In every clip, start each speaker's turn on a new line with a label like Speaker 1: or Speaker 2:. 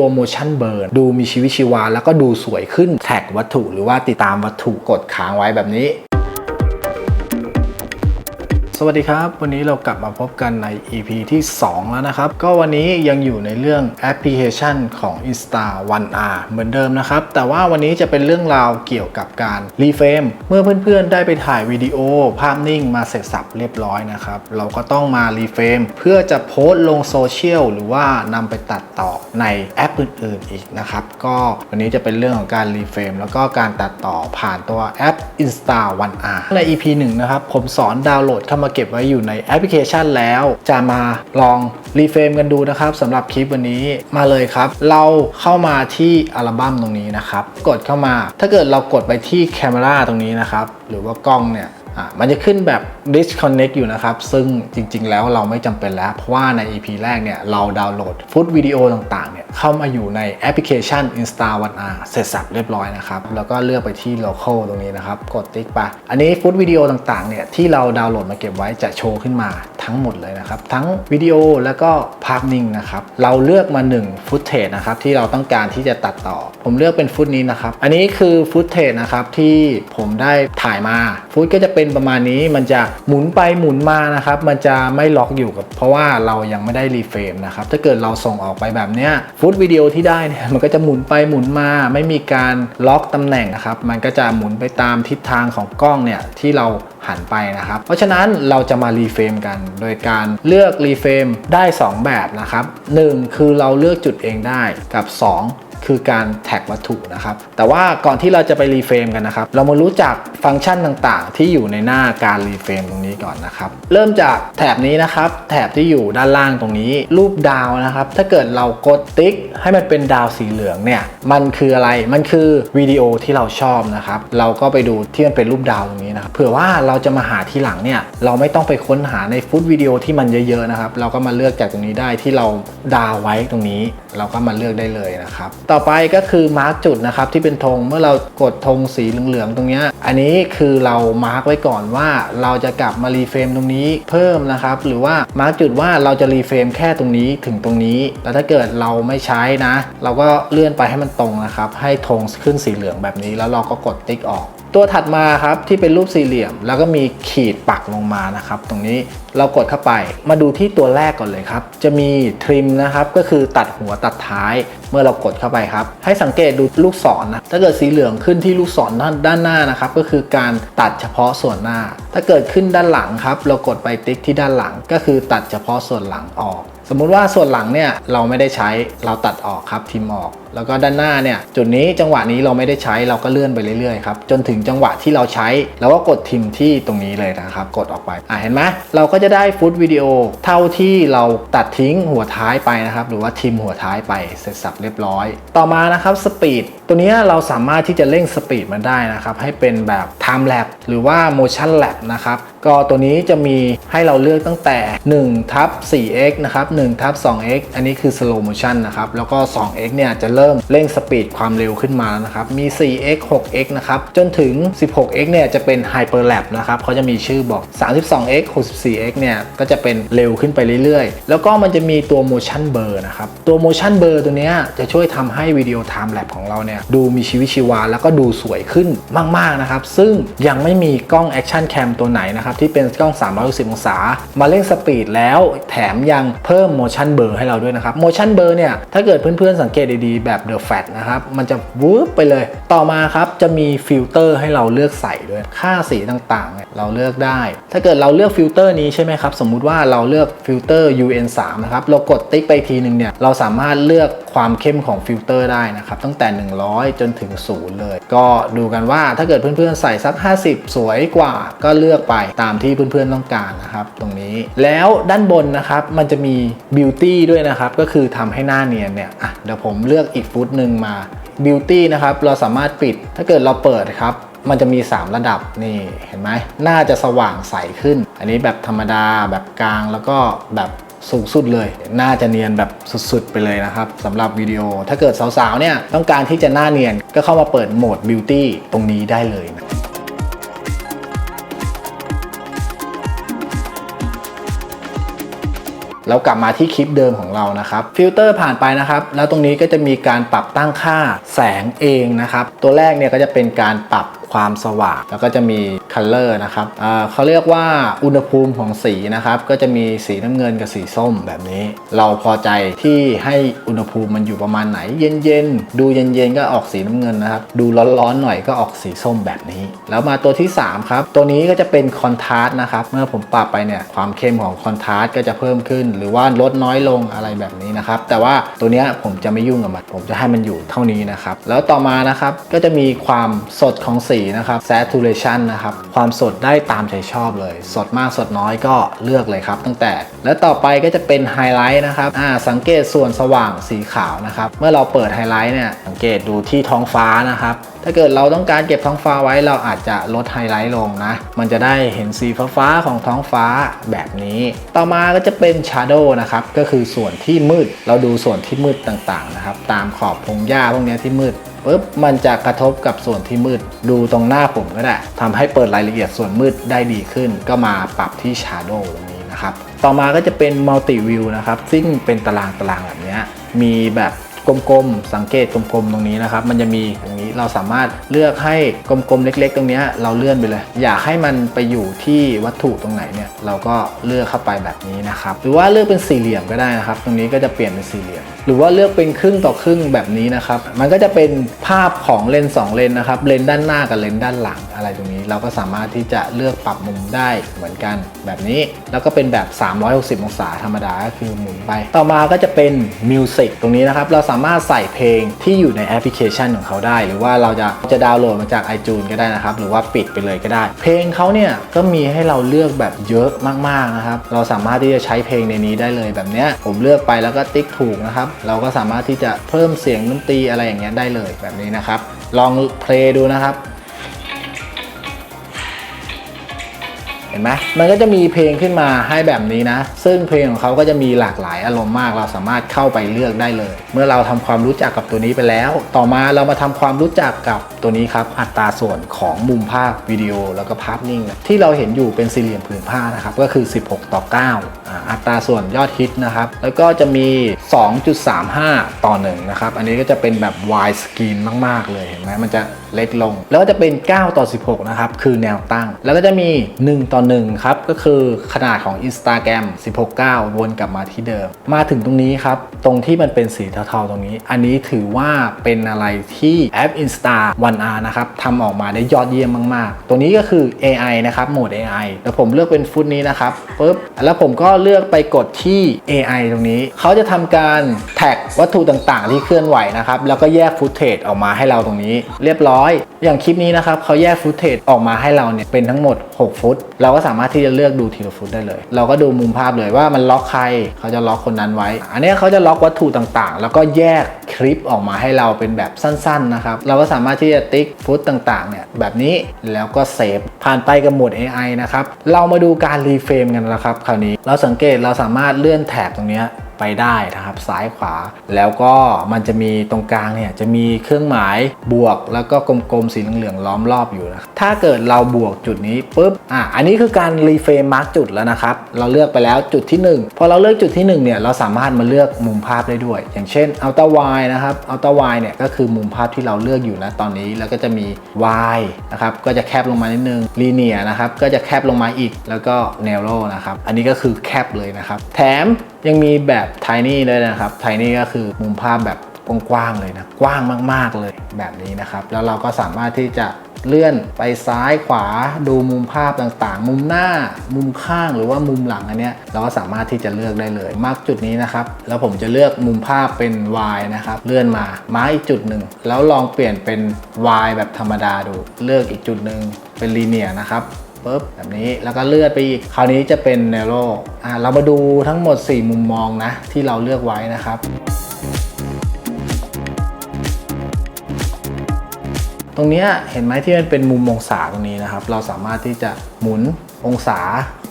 Speaker 1: ตัว motion blur ดูมีชีวิตชีวา แล้วก็ดูสวยขึ้นแท็กวัตถุหรือว่าติดตามวัตถุกดค้างไว้แบบนี้ สวัสดีครับ วันนี้เรากลับมาพบกันใน EP ที่ 2 แล้วนะครับ ก็วันนี้ยังอยู่ในเรื่องแอปพลิเคชันของ Insta 1R เหมือนเดิมนะครับ แต่ว่าวันนี้จะเป็นเรื่องราวเกี่ยวกับการรีเฟรมเมื่อเพื่อนๆ ได้ไปถ่ายวิดีโอ ภาพนิ่งมาเสร็จสับเรียบร้อยนะครับ เราก็ต้องมารีเฟรมเพื่อจะโพสต์ลงโซเชียลหรือว่านำไปตัดต่อในแอปอื่นๆ อีกนะครับ ก็วันนี้จะเป็นเรื่องของการรีเฟรมแล้วก็การตัดต่อผ่านตัวแอป Insta 1R ใน EP 1 นะครับผมสอนดาวน์โหลดเข้ามาเก็บไว้อยู่ในแอปพลิเคชันแล้ว จะมาลองรีเฟรมกันดูนะครับสำหรับคลิปวันนี้มาเลยครับ เราเข้ามาที่อัลบั้มตรงนี้นะครับ กดเข้ามา ถ้าเกิดเรากดไปที่แคม era ตรงนี้นะครับ หรือว่ากล้องเนี่ยมันจะขึ้นแบบ disconnect อยู่นะครับ ซึ่งจริง ๆ แล้วเราไม่จำเป็นแล้ว เพราะว่าใน EP แรกเนี่ย เราดาวน์โหลดฟุตวิดีโอต่างๆเนี่ยเข้ามาอยู่ในแอปพลิเคชัน Insta 1R เสร็จสับเรียบร้อยนะครับ แล้วก็เลือกไปที่ local ตรงนี้นะครับ กดติ๊กไป อันนี้ฟุตวิดีโอต่างๆเนี่ยที่เราดาวน์โหลดมาเก็บไว้จะโชว์ขึ้นมาทั้งหมดเลยนะครับ ทั้งวิดีโอแล้วก็ภาพนิ่งนะครับเราเลือกมา1ฟุตเทจนะครับที่เราต้องการที่จะตัดต่อ ผมเลือกเป็นฟุตนี้นะครับอันนี้คือฟุตเทจนะครับที่ผมได้ถ่ายมาฟุตก็จะเป็นประมาณนี้มันจะหมุนไปหมุนมานะครับ มันจะไม่ล็อกอยู่กับ เพราะว่าเรายังไม่ได้รีเฟรมนะครับ ถ้าเกิดเราส่งออกไปแบบเนี้ยฟุตวิดีโอที่ได้เนี่ยมันก็จะหมุนไปหมุนมา ไม่มีการล็อกตำแหน่งนะครับ มันก็จะหมุนไปตามทิศทางของกล้องเนี่ยที่เราหันไปนะครับ เพราะฉะนั้นเราจะมารีเฟรมกัน โดยการเลือกรีเฟรมได้ 2 แบบนะครับ 1 คือเราเลือกจุดเองได้กับ 2 คือการแท็กวัตถุนะครับ แต่ว่าก่อนที่เราจะไปรีเฟรมกันนะครับ เรามารู้จักฟังก์ชันต่างๆ ที่อยู่ในหน้าการรีเฟรมตรงนี้ก่อนนะครับ เริ่มจากแถบนี้นะครับ แถบที่อยู่ด้านล่างตรงนี้ รูปดาวนะครับ ถ้าเกิดเรากดติ๊ก ให้มันเป็นดาวสีเหลืองเนี่ย มันคืออะไร มันคือวิดีโอที่เราชอบนะครับ เราก็ไปดูที่มันเป็นรูปดาวตรงนี้นะครับ เผื่อว่าเราจะมาหาทีหลังเนี่ย เราไม่ต้องไปค้นหาในฟุตวิดีโอที่มันเยอะๆนะครับ เราก็มาเลือกจากตรงนี้ได้ที่เราดาวไว้ตรงนี้ เราก็มาเลือกได้เลยนะครับ ต่อไปก็คือมาร์กจุดนะครับที่เป็นธงเมื่อเรากดธงสีเหลืองๆตรงนี้อันนี้คือเรามาร์กไว้ก่อนว่าเราจะกลับมารีเฟรมตรงนี้เพิ่มนะครับ หรือว่ามาร์กจุดว่าเราจะรีเฟรมแค่ตรงนี้ถึงตรงนี้ แล้วถ้าเกิดเราไม่ใช้นะ เราก็เลื่อนไปให้มันตรงนะครับ ให้ธงขึ้นสีเหลืองแบบนี้แล้วเราก็กดติ๊กออกตัวถัดมาครับที่เป็นรูปสี่เหลี่ยม แล้วก็มีขีดปักลงมานะครับ ตรงนี้เรากดเข้าไปมาดูที่ตัวแรกก่อนเลยครับ จะมีทริมนะครับก็คือตัดหัวตัดท้าย เมื่อเรากดเข้าไปครับ ให้สังเกตดูลูกศรนะถ้าเกิดสีเหลืองขึ้นที่ลูกศรด้านด้านหน้านะครับก็คือการตัดเฉพาะส่วนหน้า ถ้าเกิดขึ้นด้านหลังครับ เรากดไปติ๊กที่ด้านหลัง ก็คือตัดเฉพาะส่วนหลังออก สมมุติว่าส่วนหลังเนี่ยเราไม่ได้ใช้เราตัดออกครับทิมออก แล้วก็ด้านหน้าเนี่ยจุดนี้จังหวะนี้เราไม่ได้ใช้เราก็เลื่อนไปเรื่อยๆครับจนถึงจังหวะที่เราใช้เราก็กดทิมที่ตรงนี้เลยนะครับ กดออกไปอะเห็นไหมเราก็จะได้ฟุตวิดีโอเท่าที่เราตัดทิ้งหัวท้ายไปนะครับ หรือว่าทิมหัวท้ายไปเสร็จสับเรียบร้อย ต่อมานะครับสปีดตัวนี้เราสามารถที่จะเร่งสปีดมันได้นะครับให้เป็นแบบ time lap หรือว่า motion lap นะครับก็ตัวนี้จะมีให้เราเลือกตั้งแต่1ทับ 4x นะครับ1ทับ 2x อันนี้คือ slow motion นะครับ แล้วก็ 2x เนี่ยจะเริ่มเร่งสปีดความเร็วขึ้นมานะครับ มี 4x 6x นะครับ จนถึง 16x เนี่ยจะเป็น hyper lap นะครับเขาจะมีชื่อบอก 32x 64x เนี่ยก็จะเป็นเร็วขึ้นไปเรื่อยๆ แล้วก็มันจะมีตัว motion blur นะครับ ตัว motion blur ตัวนี้จะช่วยทำให้วิดีโอ time lapse ของเราเนี่ยดูมีชีวิตชีวา แล้วก็ดูสวยขึ้นมากๆนะครับ ซึ่งยังไม่มีกล้อง action cam ตัวไหนนะครับที่เป็นกล้อง 360 องศา มาเร่งสปีดแล้วแถมยังเพิ่ม motion blur ให้เราด้วยนะครับ motion blur เนี่ย ถ้าเกิดเพื่อนๆสังเกตดีๆ แบบ the fat นะครับ มันจะวูบไปเลย ต่อมาครับ จะมีฟิลเตอร์ให้เราเลือกใส่ด้วยค่าสีต่างๆเนี่ยเราเลือกได้ ถ้าเกิดเราเลือกฟิลเตอร์นี้ใช่ไหมครับ สมมุติว่าเราเลือกฟิลเตอร์ UN3 นะครับเรากดติ๊กไปทีหนึ่งเนี่ยเราสามารถเลือกความเข้มของฟิลเตอร์ได้นะครับตั้งแต่ 100 จนถึง 0 เลย ก็ดูกันว่าถ้าเกิดเพื่อนๆใส่สัก 50 สวยกว่าก็เลือกไปตามที่เพื่อนๆต้องการนะครับ ตรงนี้แล้วด้านบนนะครับมันจะมีบิวตี้ด้วยนะครับ ก็คือทำให้หน้าเนียนเนี่ยอะเดี๋ยวผมเลือกอีกฟุตหนึ่งมาบิวตี้นะครับเราสามารถปิดถ้าเกิดเราเปิดครับมันจะมี 3 ระดับนี่เห็นไหมหน้าจะสว่างใสขึ้น อันนี้แบบธรรมดาแบบกลางแล้วก็แบบสูงสุดเลย หน่าจะเนียนแบบสุดๆ ไปเลยนะครับสำหรับวิดีโอ ถ้าเกิดสาวๆเนี่ยต้องการที่จะหน้าเนียนก็เข้ามาเปิดโหมด Beauty ตรงนี้ได้เลยนะ หเรากลับมาที่คลิปเดิมของเรานะครับฟิลเตอร์ผ่านไปนะครับแล้วตรงนี้ก็จะมีการปรับตั้งค่าแสงเองนะครับตัวแรกเนี่ยก็จะเป็นการปรับ ความสว่าง แล้วก็จะมี color นะครับเขาเรียกว่าอุณหภูมิของสีนะครับ ก็จะมีสีน้ำเงินกับสีส้มแบบนี้ เราพอใจที่ให้อุณหภูมิมันอยู่ประมาณไหน เย็นๆ ดูเย็นๆ ก็ออกสีน้ำเงินนะครับ ดูร้อนๆ หน่อยก็ออกสีส้มแบบนี้ แล้วมาตัวที่ 3 ครับ ตัวนี้ก็จะเป็นคอนทราสต์นะครับ เมื่อผมปรับไปเนี่ย ความเข้มของคอนทราสต์ก็จะเพิ่มขึ้น หรือว่าลดน้อยลงอะไรแบบนี้นะครับ แต่ว่าตัวนี้ผมจะไม่ยุ่งกับมัน ผมจะให้มันอยู่เท่านี้นะครับ แล้วต่อมานะครับ ก็จะมีความสดของสีนะครับ saturation นะครับ ความสดได้ตามใจชอบเลย สดมากสดน้อยก็เลือกเลยครับ ตั้งแต่ แล้วต่อไปก็จะเป็นไฮไลท์นะครับอ่าสังเกตส่วนสว่างสีขาวนะครับ เมื่อเราเปิดไฮไลท์เนี่ยสังเกตดูที่ท้องฟ้านะครับถ้าเกิดเราต้องการเก็บท้องฟ้าไว้เราอาจจะลดไฮไลท์ลงนะ มันจะได้เห็นสีฟ้าๆของท้องฟ้าแบบนี้ ต่อมาก็จะเป็น Shadow นะครับ ก็คือส่วนที่มืด เราดูส่วนที่มืดต่างๆนะครับ ตามขอบพงหญ้าพวกนี้ที่มืด ปุ๊บมันจะกระทบกับส่วนที่มืด ดูตรงหน้าผมก็ได้ทำให้เปิดรายละเอียดส่วนมืดได้ดีขึ้น ก็มาปรับที่ Shadow ตรงนี้นะครับ ต่อมาก็จะเป็น Multi View นะครับ ซึ่งเป็นตารางตารางแบบนี้มีแบบ กลมๆ สังเกตกลมๆ ตรงนี้นะครับ มันจะมีอย่างนี้เราสามารถเลือกให้กลมๆ เล็ก ๆ ตรงนี้เราเลื่อนไปเลย อยากให้มันไปอยู่ที่วัตถุตรงไหนเนี่ยเราก็เลือกเข้าไปแบบนี้นะครับ หรือว่าเลือกเป็นสี่เหลี่ยมก็ได้นะครับ ตรงนี้ก็จะเปลี่ยนเป็นสี่เหลี่ยม หรือว่าเลือกเป็นครึ่งต่อครึ่งแบบนี้นะครับ มันก็จะเป็นภาพของเลนส์สองเลนนะครับ เลนส์ด้านหน้ากับเลนส์ด้านหลังอะไรตรงนี้ เราก็สามารถที่จะเลือกปรับมุมได้เหมือนกันแบบนี้ แล้วก็เป็นแบบ 360 องศาธรรมดาก็คือหมุนไป ต่อมาก็จะเป็นมิวสิกตรงนี้นะครับเราสามารถใส่เพลงที่อยู่ในแอปพลิเคชันของเขาได้ หรือว่าเราจะจะดาวน์โหลดมาจาก iTunes ก็ได้นะครับ หรือว่าปิดไปเลยก็ได้ เพลงเขาเนี่ยก็มีให้เราเลือกแบบเยอะมากๆนะครับ เราสามารถที่จะใช้เพลงในนี้ได้เลยแบบเนี้ยผมเลือกไปแล้วก็ติ๊กถูกนะครับ เราก็สามารถที่จะเพิ่มเสียงดนตรีอะไรอย่างเงี้ยได้เลยแบบนี้นะครับ ลองเพลงดูนะครับ ห็นไหมมันก็จะมีเพลงขึ้นมาให้แบบนี้นะ ซึ่งเพลงของเขาก็จะมีหลากหลายอารมณ์มาก เราสามารถเข้าไปเลือกได้เลย เมื่อเราทำความรู้จักกับตัวนี้ไปแล้ว ต่อมาเรามาทำความรู้จักกับตัวนี้ครับ อัตราส่วนของมุมภาพวิดีโอแล้วก็ภาพนิ่ง ที่เราเห็นอยู่เป็นสี่เหลี่ยมผืนผ้านะครับ ก็คือ 16 ต่อ 9อ่าอัตราส่วนยอดฮิตนะครับ แล้วก็จะมี 2.35 ต่อ1นะครับ อันนี้ก็จะเป็นแบบ wide screen มาก ๆ เลย เห็นไหมมันจะ เล็กลง แล้วก็จะเป็น 9 ต่อ 16 นะครับ คือแนวตั้ง แล้วก็จะมี 1 ต่อ 1 ครับ ก็คือขนาดของ Instagram 16 9 วนกลับมาที่เดิม มาถึงตรงนี้ครับ ตรงที่มันเป็นสีเทาๆตรงนี้ อันนี้ถือว่าเป็นอะไรที่แอป Insta 1R นะครับทำออกมาได้ยอดเยี่ยมมากๆ ตัวนี้ก็คือ AI นะครับ โหมด AI แล้วผมเลือกเป็นฟุตนี้นะครับปุ๊บ แล้วผมก็เลือกไปกดที่ AI ตรงนี้ เขาจะทำการแท็กวัตถุต่างๆ ที่เคลื่อนไหวนะครับ แล้วก็แยกฟุตเทจออกมาให้เราตรงนี้ เรียบร้อยอย่างคลิปนี้นะครับเขาแยกฟุตเทจออกมาให้เราเนี่ยเป็นทั้งหมด 6 ฟุต เราก็สามารถที่จะเลือกดูทีละฟุตได้เลย เราก็ดูมุมภาพเลยว่ามันล็อกใครเขาจะล็อกคนนั้นไว้ อันนี้เขาจะล็อกวัตถุต่างๆ แล้วก็แยกคลิปออกมาให้เราเป็นแบบสั้นๆนะครับเราก็สามารถที่จะติ๊กฟุตต่างๆเนี่ยแบบนี้แล้วก็เซฟผ่านไปกับโหมด AI นะครับเรามาดูการรีเฟรมกันนะครับคราวนี้เราสังเกตเราสามารถเลื่อนแถบตรงเนี้ย ไปได้นะครับซ้ายขวา แล้วก็มันจะมีตรงกลางเนี่ยจะมีเครื่องหมายบวกแล้วก็กลมๆสีเหลืองๆล้อมรอบอยู่นะถ้าเกิดเราบวกจุดนี้ปุ๊บอะอันนี้คือการรีเฟรมมาร์กจุดแล้วนะครับเราเลือกไปแล้วจุดที่ 1 พอเราเลือกจุดที่1เนี่ยเราสามารถมาเลือกมุมภาพได้ด้วย อย่างเช่นอัลต a า i นะครับอัลต a า i เนี่ยก็คือมุมภาพที่เราเลือกอยู่นะตอนนี้แล้วก็จะมี y นะครับก็จะแคบลงมานิดนึงลีเนียนะครับก็จะแคบลงมาอีกแล้วก็ narrow นะครับอันนี้ก็คือแคบเลยนะครับแถม ยังมีแบบ tiny ด้วยนะครับ tiny ก็คือมุมภาพแบบกว้างๆเลยนะ กว้างมากๆเลยแบบนี้นะครับ แล้วเราก็สามารถที่จะเลื่อนไปซ้ายขวาดูมุมภาพต่างๆ มุมหน้า มุมข้างหรือว่ามุมหลังอันเนี้ยเราก็สามารถที่จะเลือกได้เลยมาร์กจุดนี้นะครับ แล้วผมจะเลือกมุมภาพเป็น Y นะครับ เลื่อนมามาร์กอีกจุดหนึ่งแล้วลองเปลี่ยนเป็น Y แบบธรรมดาดู เลือกอีกจุดหนึ่งเป็นลีเนียนะครับ ปุ๊บแบบนี้แล้วก็เลื่อนไปอีกคราวนี้จะเป็นเนโรอ่าเรามาดูทั้งหมด 4 มุมมองนะ ที่เราเลือกไว้นะครับ ตรงนี้เห็นไหมที่มันเป็นมุมองศาตรงนี้นะครับ เราสามารถที่จะหมุนองศา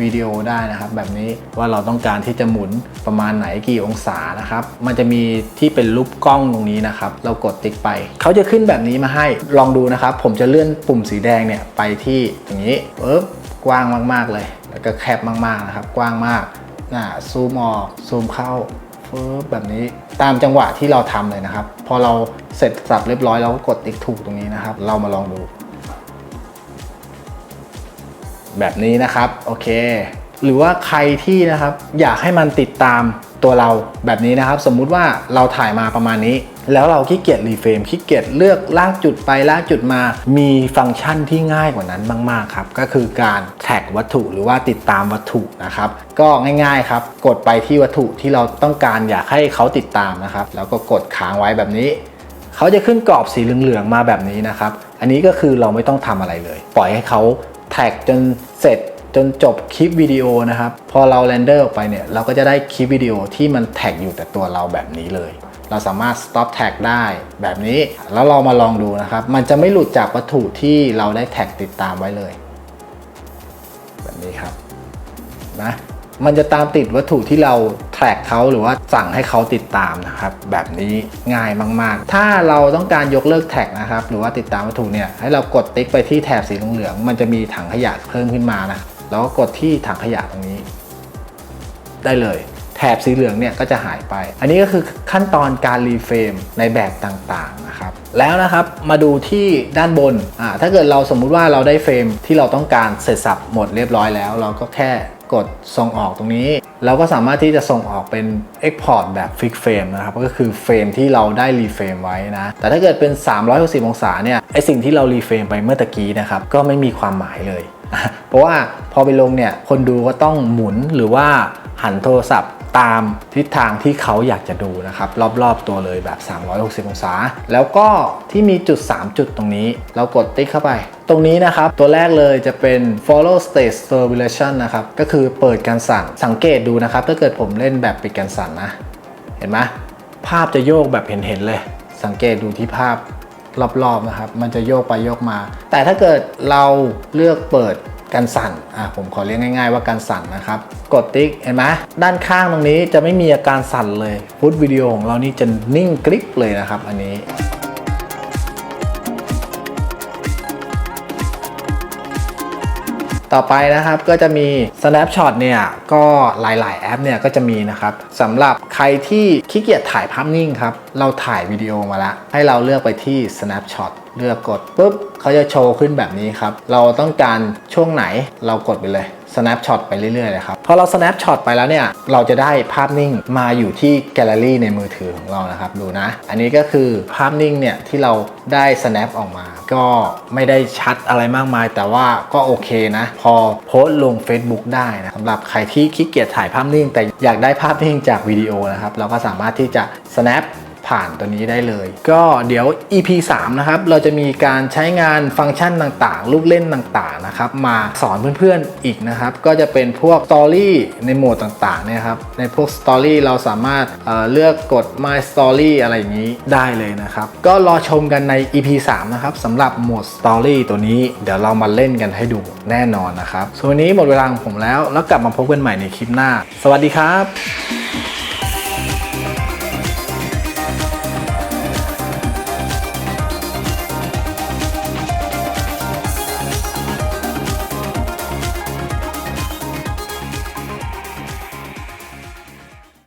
Speaker 1: วิดีโอได้นะครับ แบบนี้ว่าเราต้องการที่จะหมุนประมาณไหนกี่องศานะครับ มันจะมีที่เป็นรูปกล้องตรงนี้นะครับ เรากดติ๊กไป เขาจะขึ้นแบบนี้มาให้ลองดูนะครับ ผมจะเลื่อนปุ่มสีแดงเนี่ยไปที่อย่างนี้ปุ๊บกว้างมากๆเลย แล้วก็แคบมากๆนะครับ กว้างมากอ่าซูมออกซูมเข้าฟึบแบบนี้ตามจังหวะที่เราทำเลยนะครับ พอเราเสร็จสับเรียบร้อยเราก็กดติ๊กถูกตรงนี้นะครับ เรามาลองดู แบบนี้นะครับโอเค หรือว่าใครที่นะครับอยากให้มันติดตามตัวเราแบบนี้นะครับ สมมุติว่าเราถ่ายมาประมาณนี้ แล้วเราขี้เกียจรีเฟรมขี้เกียจเลือกลากจุดไปลากจุดมา มีฟังก์ชันที่ง่ายกว่านั้นมากๆครับ ก็คือการแท็กวัตถุหรือว่าติดตามวัตถุนะครับ ก็ง่ายๆครับ กดไปที่วัตถุที่เราต้องการอยากให้เขาติดตามนะครับ แล้วก็กดค้างไว้แบบนี้ เขาจะขึ้นกรอบสีเหลืองๆมาแบบนี้นะครับ อันนี้ก็คือเราไม่ต้องทำอะไรเลย ปล่อยให้เขา แท็กจนเสร็จจนจบคลิปวิดีโอนะครับ พอเราเรนเดอร์ออกไปเนี่ย เราก็จะได้คลิปวิดีโอที่มันแท็กอยู่แต่ตัวเราแบบนี้เลย เราสามารถ stop tag ได้แบบนี้ แล้วเรามาลองดูนะครับ มันจะไม่หลุดจากวัตถุที่เราได้แท็กติดตามไว้เลย แบบนี้ครับนะ มันจะตามติดวัตถุที่เราแทร็กเขาหรือว่าสั่งให้เขาติดตามนะครับแบบนี้ง่ายมากๆ ถ้าเราต้องการยกเลิกแท็กนะครับหรือว่าติดตามวัตถุเนี่ยให้เรากดติ๊กไปที่แถบสีเหลืองมันจะมีถังขยะเพิ่มขึ้นมานะแล้วก็กดที่ถังขยะตรงนี้ ได้เลยแถบสีเหลืองเนี่ยก็จะหายไป อันนี้ก็คือขั้นตอนการรีเฟรมในแบบต่างๆนะครับ แล้วนะครับมาดูที่ด้านบนอ่าถ้าเกิดเราสมมุติว่าเราได้เฟรมที่เราต้องการเสร็จสับหมดเรียบร้อยแล้ว เราก็แค่ กดส่งออกตรงนี้ เราก็สามารถที่จะส่งออกเป็น Export แบบ Fix Frame นะครับก็คือเฟรมที่เราได้รีเฟรมไว้นะ แต่ถ้าเกิดเป็น 360 องศาเนี่ยไอสิ่งที่เรารีเฟรมไปเมื่อตะกี้นะครับก็ไม่มีความหมายเลย เพราะว่าพอไปลงเนี่ยคนดูก็ต้องหมุนหรือว่าหันโทรศัพท์ ตามทิศทางที่เขาอยากจะดูนะครับ รอบๆตัวเลยแบบ 360 องศา แล้วก็ที่มีจุด 3 จุดตรงนี้ เรากดติ๊กเข้าไป ตรงนี้นะครับ ตัวแรกเลยจะเป็น follow state stabilization นะครับ ก็คือเปิดการสั่นสังเกตดูนะครับ ถ้าเกิดผมเล่นแบบปิดการสั่นนะ เห็นไหมภาพจะโยกแบบเห็นๆเลย สังเกตดูที่ภาพรอบๆนะครับ มันจะโยกไปโยกมา แต่ถ้าเกิดเราเลือกเปิด การสั่นอะผมขอเรียกง่าย ๆ ว่าการสั่นนะครับ กดติ๊กเห็นไหมด้านข้างตรงนี้จะไม่มีอาการสั่นเลยฟุตวิดีโอของเรานี่จะนิ่งกริบเลยนะครับ อันนี้ต่อไปนะครับก็จะมี Snapshot เนี่ยก็หลาย ๆ แอปเนี่ยก็จะมีนะครับสำหรับใครที่ขี้เกียจถ่ายภาพนิ่งครับ เราถ่ายวิดีโอมาแล้ว ให้เราเลือกไปที่ Snapshot เลือกกดปุ๊บเขาจะโชว์ขึ้นแบบนี้ครับ เราต้องการช่วงไหนเรากดไปเลย snapshot ไปเรื่อยๆเลยครับ พอเรา snapshot ไปแล้วเนี่ย เราจะได้ภาพนิ่งมาอยู่ที่แกลเลอรี่ในมือถือของเรานะครับ ดูนะ อันนี้ก็คือภาพนิ่งเนี่ยที่เราได้ snap ออกมา ก็ไม่ได้ชัดอะไรมากมาย แต่ว่าก็โอเคนะ พอโพสต์ลง Facebook ได้นะสำหรับใครที่ขี้เกียจถ่ายภาพนิ่ง แต่อยากได้ภาพนิ่งจากวิดีโอนะครับ เราก็สามารถที่จะ snap ผ่านตัวนี้ได้เลย ก็เดี๋ยว EP 3 นะครับ เราจะมีการใช้งานฟังก์ชันต่างๆ ลูกเล่นต่างๆนะครับ มาสอนเพื่อนๆอีกนะครับ ก็จะเป็นพวก Story ในโหมดต่างๆเนี่ยครับ ในพวก Story เราสามารถเเลือกกด My Story อะไรอย่างนี้ได้เลยนะครับ ก็รอชมกันใน EP 3 นะครับสำหรับโหมด Story ตัวนี้เดี๋ยวเรามาเล่นกันให้ดูแน่นอนนะครับส่วนวันนี้หมดเวลาของผมแล้ว แล้วกลับมาพบกันใหม่ในคลิปหน้า สวัสดีครับ